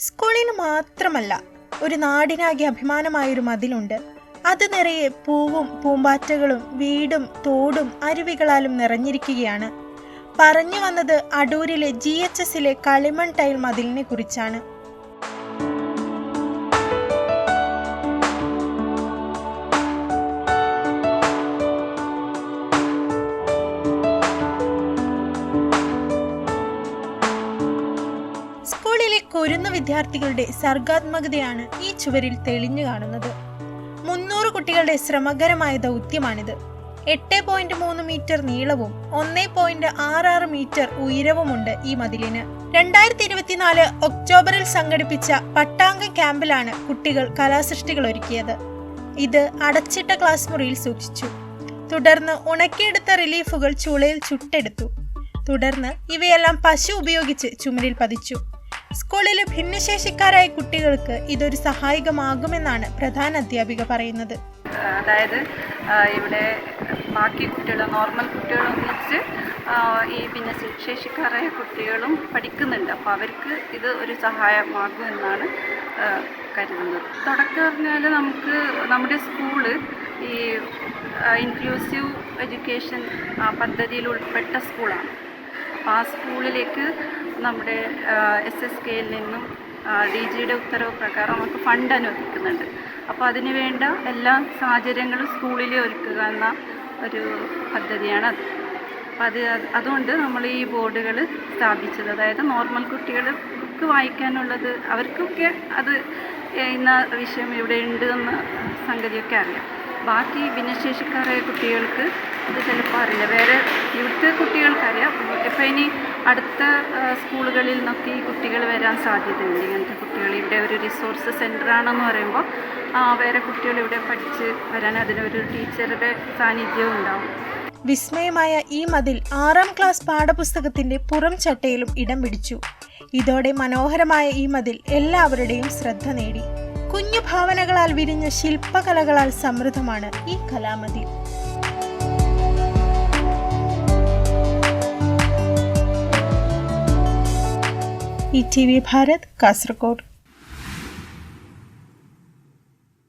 സ്കൂളിന് മാത്രമല്ല ഒരു നാടിനാകെ അഭിമാനമായൊരു മതിലുണ്ട്. അത് നിറയെ പൂവും പൂമ്പാറ്റകളും വീടും തോടും അരുവികളാലും നിറഞ്ഞിരിക്കുകയാണ്. പറഞ്ഞു വന്നത് അടൂരിലെ ജി എച്ച് എസിലെ കളിമൺ ടൈൽ മതിലിനെ കുറിച്ചാണ്. സ്കൂളിലെ കൊരുന്ന വിദ്യാർത്ഥികളുടെ സർഗാത്മകതയാണ് ഈ ചുവരിൽ തെളിഞ്ഞു കാണുന്നത്. മുന്നൂറ് കുട്ടികളുടെ ശ്രമകരമായ ദൗത്യമാണിത്. എട്ട് പോയിന്റ് മൂന്ന് മീറ്റർ നീളവും ഒന്നേ പോയിന്റ് ആറ് ആറ് മീറ്റർ ഉയരവുമുണ്ട് ഈ മതിലിന്. രണ്ടായിരത്തി ഇരുപത്തിനാല് ഒക്ടോബറിൽ സംഘടിപ്പിച്ച പട്ടാങ്ക ക്യാമ്പിലാണ് കുട്ടികൾ കലാസൃഷ്ടികൾ ഒരുക്കിയത്. ഇത് അടച്ചിട്ട ക്ലാസ് മുറിയിൽ സൂക്ഷിച്ചു. തുടർന്ന് ഉണക്കിയെടുത്ത റിലീഫുകൾ ചുളയിൽ ചുട്ടെടുത്തു. തുടർന്ന് ഇവയെല്ലാം പശു ഉപയോഗിച്ച് ചുമരിൽ പതിച്ചു. സ്കൂളിലെ ഭിന്നശേഷിക്കാരായ കുട്ടികൾക്ക് ഇതൊരു സഹായകമാകുമെന്നാണ് പ്രധാന അധ്യാപിക പറയുന്നത്. അതായത് ഇവിടെ ബാക്കി കുട്ടികൾ നോർമൽ കുട്ടികളൊന്നിച്ച് ഈ ഭിന്നശേഷിക്കാരായ കുട്ടികളും പഠിക്കുന്നുണ്ട്. അപ്പോൾ അവർക്ക് ഇത് ഒരു സഹായമാകും എന്നാണ് കരുതുന്നത്. തുടക്കം പറഞ്ഞാൽ നമുക്ക് നമ്മുടെ സ്കൂൾ ഈ ഇൻക്ലൂസീവ് എഡ്യൂക്കേഷൻ പദ്ധതിയിൽ ഉൾപ്പെട്ട സ്കൂളാണ്. ആ സ്കൂളിലേക്ക് നമ്മുടെ എസ് എസ് കെയിൽ നിന്നും ഡി ജിയുടെ ഉത്തരവ് പ്രകാരം നമുക്ക് ഫണ്ട് അനുവദിക്കുന്നുണ്ട്. അപ്പോൾ അതിന് വേണ്ട എല്ലാ സാഹചര്യങ്ങളും സ്കൂളിൽ ഒരുക്കുക എന്ന ഒരു പദ്ധതിയാണ് അത്. അപ്പം അത് അതുകൊണ്ട് നമ്മൾ ഈ ബോർഡുകൾ സ്ഥാപിച്ചത്. അതായത് നോർമൽ കുട്ടികൾക്ക് വായിക്കാനുള്ളത് അവർക്കൊക്കെ അത് ഇന്ന വിഷയം ഇവിടെ ഉണ്ട് എന്ന സംഗതിയൊക്കെ അറിയാം. ബാക്കി ഭിന്നശേഷിക്കാരായ കുട്ടികൾക്ക് ഇത് ചിലപ്പോൾ അറിയില്ല. വേറെ ഇവിടുത്തെ കുട്ടികൾക്കറിയാം. ഇപ്പം ഇനി അടുത്ത സ്കൂളുകളിൽ നിന്നൊക്കെ ഈ കുട്ടികൾ വരാൻ സാധ്യതയുണ്ട്. ഇങ്ങനത്തെ കുട്ടികൾ ഇവിടെ ഒരു റിസോഴ്സ് സെന്റർ ആണെന്ന് പറയുമ്പോൾ വേറെ കുട്ടികൾ ഇവിടെ പഠിച്ച് വരാൻ അതിനൊരു ടീച്ചറുടെ സാന്നിധ്യവും ഉണ്ടാവും. വിസ്മയമായ ഈ മതിൽ ആറാം ക്ലാസ് പാഠപുസ്തകത്തിന്റെ പുറം ചട്ടയിലും ഇടം പിടിച്ചു. ഇതോടെ മനോഹരമായ ഈ മതിൽ എല്ലാവരുടെയും ശ്രദ്ധ നേടി. കുഞ്ഞു ഭാവനകളാൽ വിരിഞ്ഞ ശില്പകലകളാൽ സമൃദ്ധമാണ് ഈ കലാമതിൽ. ई भारत कासरकोट